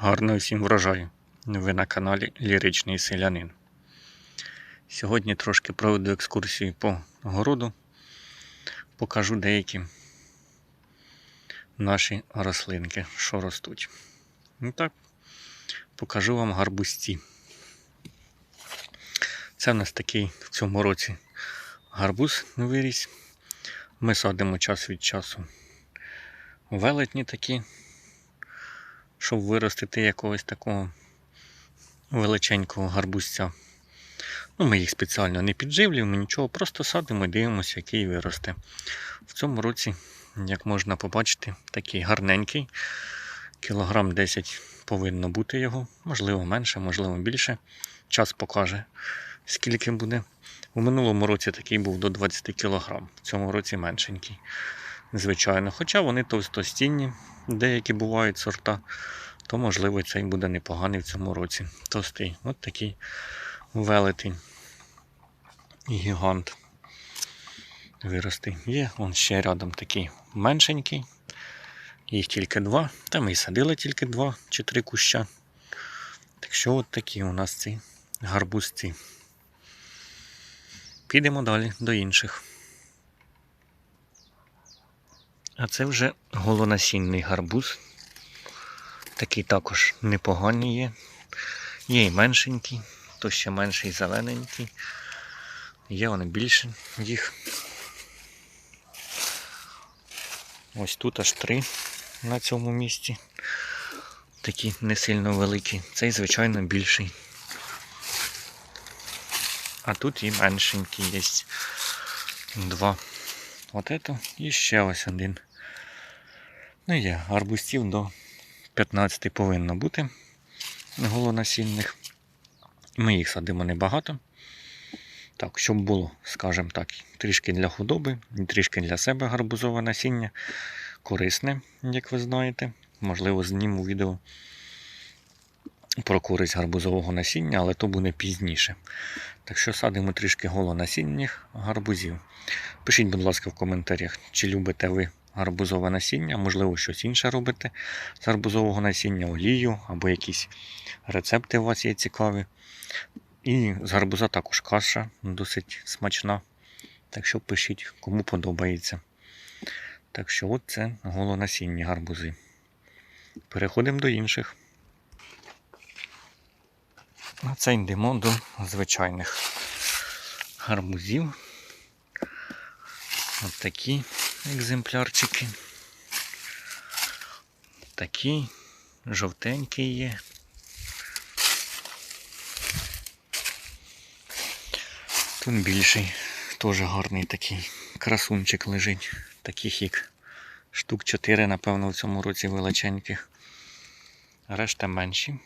Гарного всім врожаю. Ви на каналі Ліричний Селянин. Сьогодні трошки проведу екскурсію по городу. Покажу деякі наші рослинки, що ростуть. Ну так, покажу вам гарбузці. Це в нас такий в цьому році гарбуз виріс. Ми садимо час від часу велетні такі, щоб виростити якогось такого величенького гарбузця. Ну, ми їх спеціально не підживлюємо, нічого, просто садимо і дивимося, який виросте. В цьому році, як можна побачити, такий гарненький. Кілограм 10 повинно бути його, можливо менше, можливо більше. Час покаже, скільки буде. У минулому році такий був до 20 кг, в цьому році меншенький. Звичайно, хоча вони товстостінні, деякі бувають сорта, то можливо цей буде непоганий в цьому році. Товстий. От такий велетень. Гігант. Вирости. Є, он ще рядом такий меншенький. Їх тільки два. Та ми і садили тільки два чи три куща. Так що от такі у нас ці гарбузці. Підемо далі до інших. А це вже голонасінний гарбуз. Такий також непоганий є. Є і меншенький, то ще менший зелененький. Є вони більше їх. Ось тут аж три на цьому місці. Такі не сильно великі. Цей, звичайно, більший. А тут і меншенький є. Два. От это і ще ось один. Ну є, арбузців до 15 повинно бути голонасінних. Ми їх садимо небагато. Так, щоб було, скажімо так, трішки для худоби, трішки для себе гарбузове насіння. Корисне, як ви знаєте. Можливо, зніму відео про користь гарбузового насіння, але то буде пізніше. Так що садимо трішки голонасінних гарбузів. Пишіть, будь ласка, в коментарях, чи любите ви гарбузове насіння, можливо, щось інше робите з гарбузового насіння, олію або якісь рецепти у вас є цікаві. І з гарбуза також каша досить смачна. Так що пишіть, кому подобається. Так що от це голонасінні гарбузи. Переходимо до інших. А це йдемо до звичайних гарбузів. От такі екземплярчики. Такі жовтенькі є. Тут більший, теж гарний такий красунчик лежить. Таких як штук 4, напевно, в цьому році величеньких. Решта менші.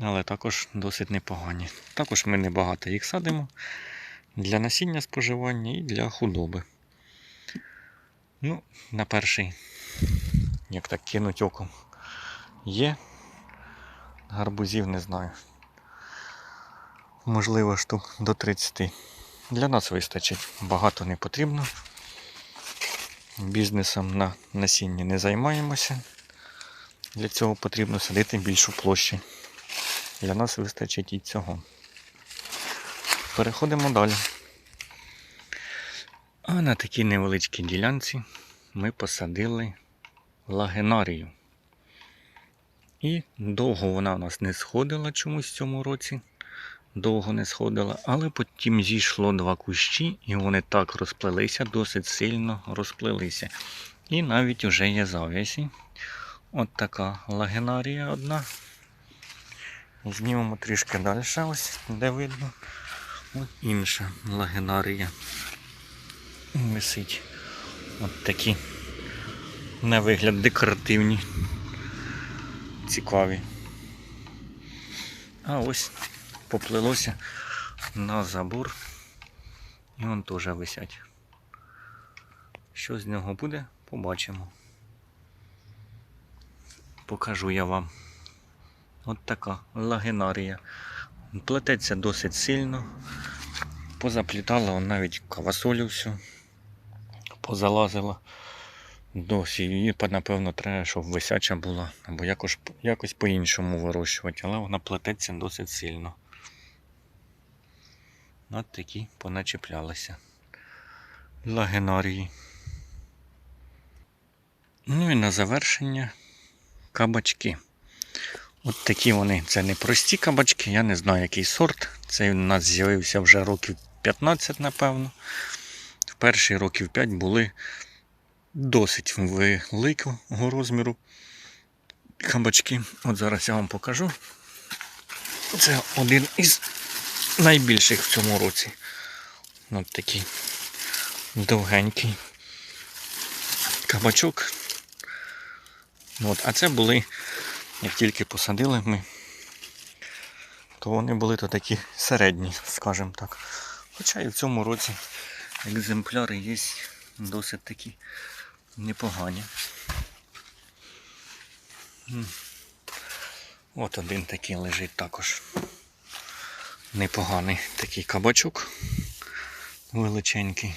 Але також досить непогані. Також ми небагато їх садимо для насіння споживання і для худоби. Ну, на перший, як так кинуть оком, є. Гарбузів не знаю. Можливо, штук до 30. Для нас вистачить. Багато не потрібно. Бізнесом на насінні не займаємося. Для цього потрібно садити більшу площу. Для нас вистачить і цього. Переходимо далі. А на такій невеличкій ділянці ми посадили лагенарію. І довго вона у нас не сходила чомусь в цьому році. Довго не сходила, але потім зійшло два кущі, і вони так розплелися, досить сильно розплелися. І навіть вже є зав'язі. От така лагенарія одна. Знімемо трішки далі, ось де видно. От інша лагенарія. Висить. От такі на вигляд декоративні. Цікаві. А ось поплилося на забор. І вон теж висять. Що з нього буде, побачимо. Покажу я вам. От така лагенарія. Плететься досить сильно. Позаплітала навіть кавасолю всю. Позалазила. Досі її, напевно, треба, щоб висяча була, або якось, якось по-іншому вирощувати, але вона плететься досить сильно. От такі поначеплялися. Лагенарії. Ну і на завершення кабачки. От такі вони, це не прості кабачки, я не знаю який сорт. Цей у нас з'явився вже років 15, напевно. Перші років 5 були досить великого розміру кабачки. От зараз я вам покажу. Це один із найбільших в цьому році. От такий довгенький кабачок. От, а це були, як тільки посадили ми, то вони були то такі середні, скажімо так. Хоча і в цьому році екземпляри є досить такі непогані. От один такий лежить також. Непоганий такий кабачок величенький.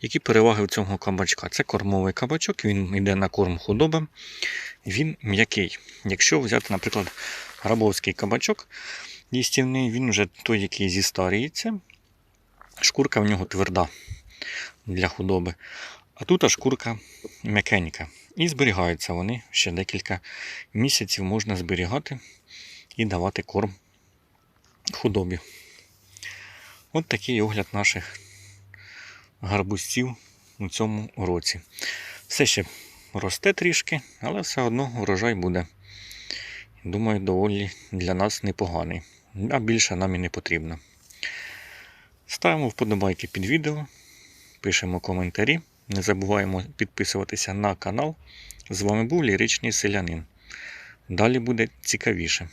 Які переваги в цього кабачка? Це кормовий кабачок, він йде на корм худобам, він м'який. Якщо взяти, наприклад, грабовський кабачок їстівний, він вже той, який зістарюється, шкурка в нього тверда для худоби. А тут шкурка м'якенька. І зберігаються вони ще декілька місяців можна зберігати і давати корм худобі. От такий огляд наших гарбузців у цьому році. Все ще росте трішки, але все одно урожай буде. Думаю, доволі для нас непоганий. А більше нам і не потрібно. Ставимо вподобайки під відео, пишемо коментарі. Не забуваємо підписуватися на канал. З вами був Ліричний Селянин. Далі буде цікавіше.